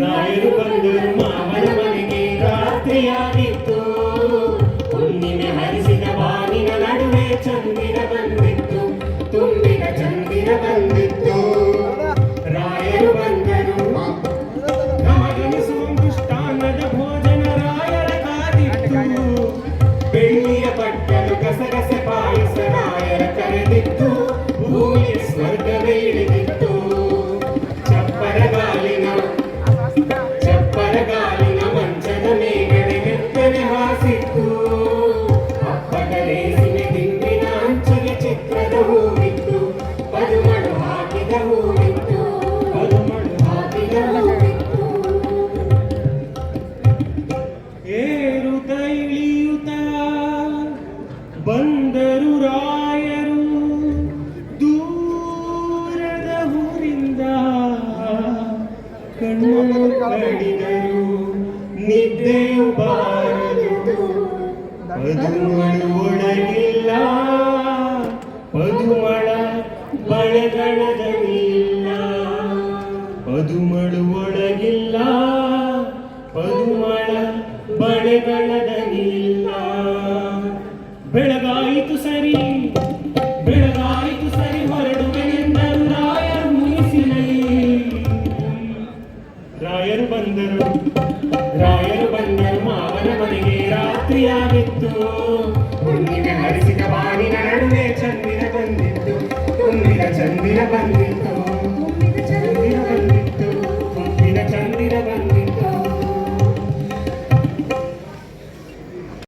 ರಾಯರು ಬಂದರು ಮಾಮನ ಮನೆಗೆ ರಾತ್ರಿಯಾಗಿತ್ತು. ಹುಣ್ಣಿಮೆ ಹರಿಸಿದ ಬಾನಿನ ನಡುವೆ ಚಂದಿರ ಬಂದಿತ್ತು. ತುಂಬಿದ ಚಂದಿರ ಬಂದಿತ್ತು. ರಾಯರು ಬಂದರು. ನಮಗೆನಿಸುವ ಮೃಷ್ಟಾನ್ನದ ಭೋಜನ ರಾಯರ ಕಾದಿತ್ತು. ಬೆಳ್ಳಿಯ ಬಟ್ಟಲು ಗಸಗಸೆ ಪಾಯಸ ಹಾಸಿತ್ತು ಅಪ್ಪಗಲೇಸಿನ ದಿಂಡಿನ ಅಂಚಿಗೆ ಚಿತ್ರದ ಹೂವಿತ್ತು ಪದುಮಳು ಹಾಕಿದ ಹೂವಿತ್ತು ಬಂದರು ರಾಯರು. ದೂರದ ಊರಿಂದ ಬಾರದು ಪದುಮಳು ಒಳಗಿಲ್ಲ. ಪದುಮಳ ಬಳಗಳದನಿಲ್ಲ ಪದುಮಳು ಒಳಗಿಲ್ಲ. ಪದುಮಳ ಬಳೆಗಳದನಿಲ್ಲ ಬೆಳಗಾಯಿತು ಸರಿ ಬೆಳಗಾಯಿತು ಸರಿ ಹೊರಡುವೆನೆಂದರು ರಾಯರು ಮುನಿಸಿನಲ್ಲಿ ರಾಯರು ಬಂದರು ರಾಯರು ಬಂದರು. ರಾತ್ರಿಯಾಗಿತ್ತು ಮುಂದಿನ ಹರಿಸಿದ ಬಾನಿನ ನಡುವೆ ಚಂದಿನ ಬಂದಿತ್ತು. ತುಂಬಿದ ಚಂದಿನ ಬಂದಿತ್ತು.